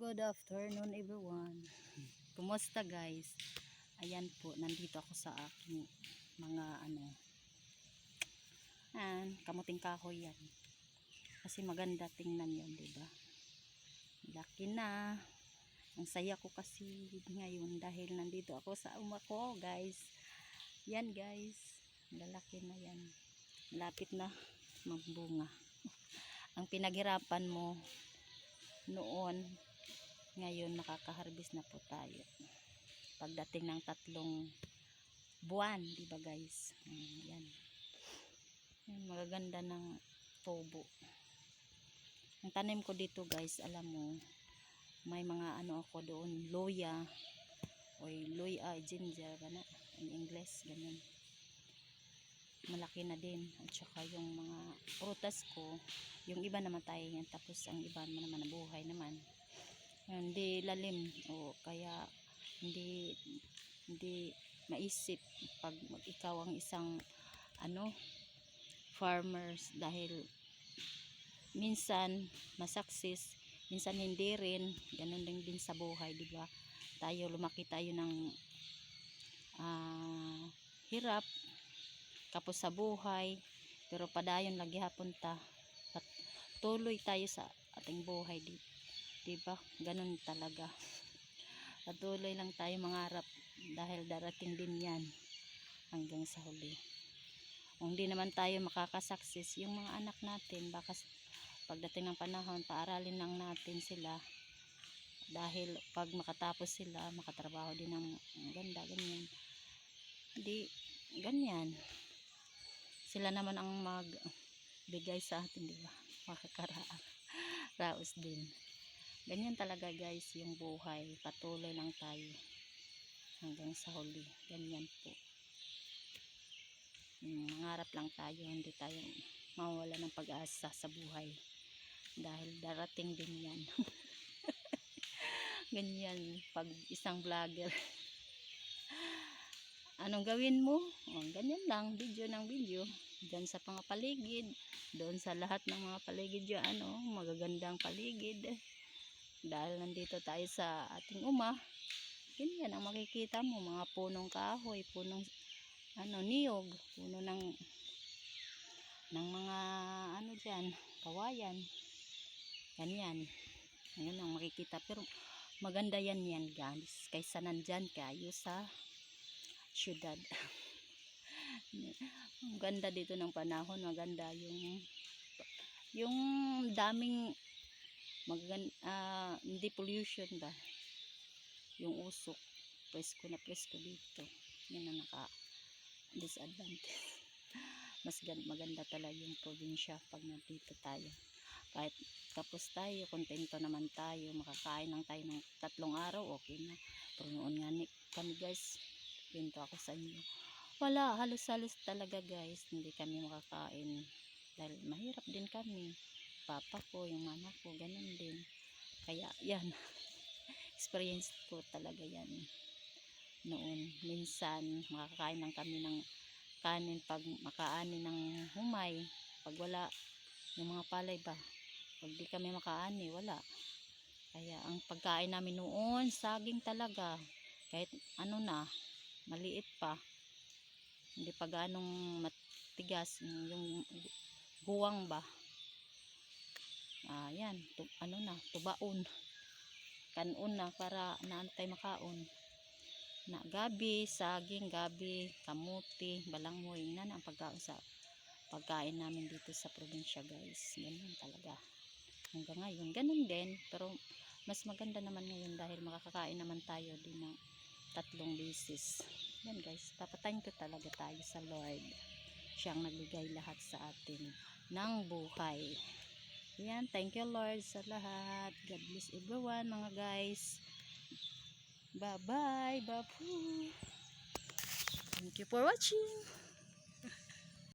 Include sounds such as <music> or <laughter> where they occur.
good afternoon everyone. Kumusta guys? Ayan po, nandito ako sa aking mga ano. Ayan, kamuting kahoy yan. Kasi maganda tingnan yun, ba? Laki na. Ang saya ko kasi ngayon dahil nandito ako sa uma ko, guys. Yan, guys. Lalaki na yan. Lapit na magbunga. <laughs> Ang pinaghirapan mo noon, ngayon nakaka-harvest na po tayo. Pagdating ng tatlong buwan, di ba guys? Mm, yan. yan. Magaganda ng tubo. Ang tanim ko dito guys, alam mo, may mga ano ako doon, loya, o loya, ginger, gana, in English, ganun. Malaki na din. At saka yung mga prutas ko, yung iba namatay yan, tapos ang iba naman nabuhay naman. Hindi lalim, o kaya hindi hindi maisip pag ikaw ang isang ano farmers dahil minsan masaksis minsan hindi rin. Ganun din din sa buhay di ba? Tayo lumaki tayo ng ah, hirap kapos sa buhay pero padayon lagi hapon ta at tuloy tayo sa ating buhay di, di ba ganun talaga. Patuloy lang tayo mangarap dahil darating din yan hanggang sa huli. Kung hindi naman tayo makakasaksis yung mga anak natin baka pagdating ng panahon paaralin lang natin sila. Dahil pag makatapos sila makatrabaho din ng ganda ganyan. Hindi ganyan. Sila naman ang magbigay sa atin di ba? <laughs> Makakaraos din ganyan talaga guys yung buhay. Patuloy lang tayo hanggang sa huli. Ganyan po. Mm, mangarap lang tayo. Hindi tayo mawala ng pag-asa sa buhay. Dahil darating din yan. <laughs> Ganyan pag isang vlogger. <laughs> Anong gawin mo? Oh, ganyan lang. Video ng video. Dyan sa mga paligid. Doon sa lahat ng mga paligid dyan ano, magagandang paligid dahil nandito tayo sa ating uma ganyan ang makikita mo mga punong kahoy punong ano niyog puno ng ng mga ano diyan kawayan. Ganyan ngayon ang makikita. Pero maganda yan yan guys. Kaysa nandyan kayo sa syudad. <laughs> Ang ganda dito ng panahon. Maganda yung yung daming magan ah, hindi pollution ba? Yung usok presko na presko dito. Yan ang naka disadvantage <laughs> mas gan- maganda talaga yung probinsya pag nandito tayo. Kahit tapos tayo kontento naman tayo makakain lang tayo ng tatlong araw okay na. Pero noon nga ni kami guys pinto ako sa inyo. Wala halos halos talaga guys hindi kami makakain. Dahil mahirap din kami papa ko yung mama ko ganun din. Kaya yan. <laughs> Experience ko talaga yan noon. Minsan makakain lang kami ng kanin pag makaani ng humay. Pag wala yung mga palay ba? Pag di kami makaani wala. Kaya ang pagkain namin noon saging talaga. Kahit ano na maliit pa. Hindi pa ganong matigas yung guwang ba ah yan tu, ano na tubaon kanon na para naantay makaon na gabi, saging, gabi, kamuti, balanghoy na ang pagkain sa pagkain namin dito sa probinsya guys. Ganun talaga. Hanggang ngayon, ganun din. Pero mas maganda naman ngayon dahil makakakain naman tayo din ng tatlong beses. Yan guys, papatayin ko talaga tayo sa Lord. Siyang nagbigay lahat sa atin ng buhay. Yan, thank you Lord sa lahat. God bless everyone mga guys. Bye-bye, babu. Thank you for watching.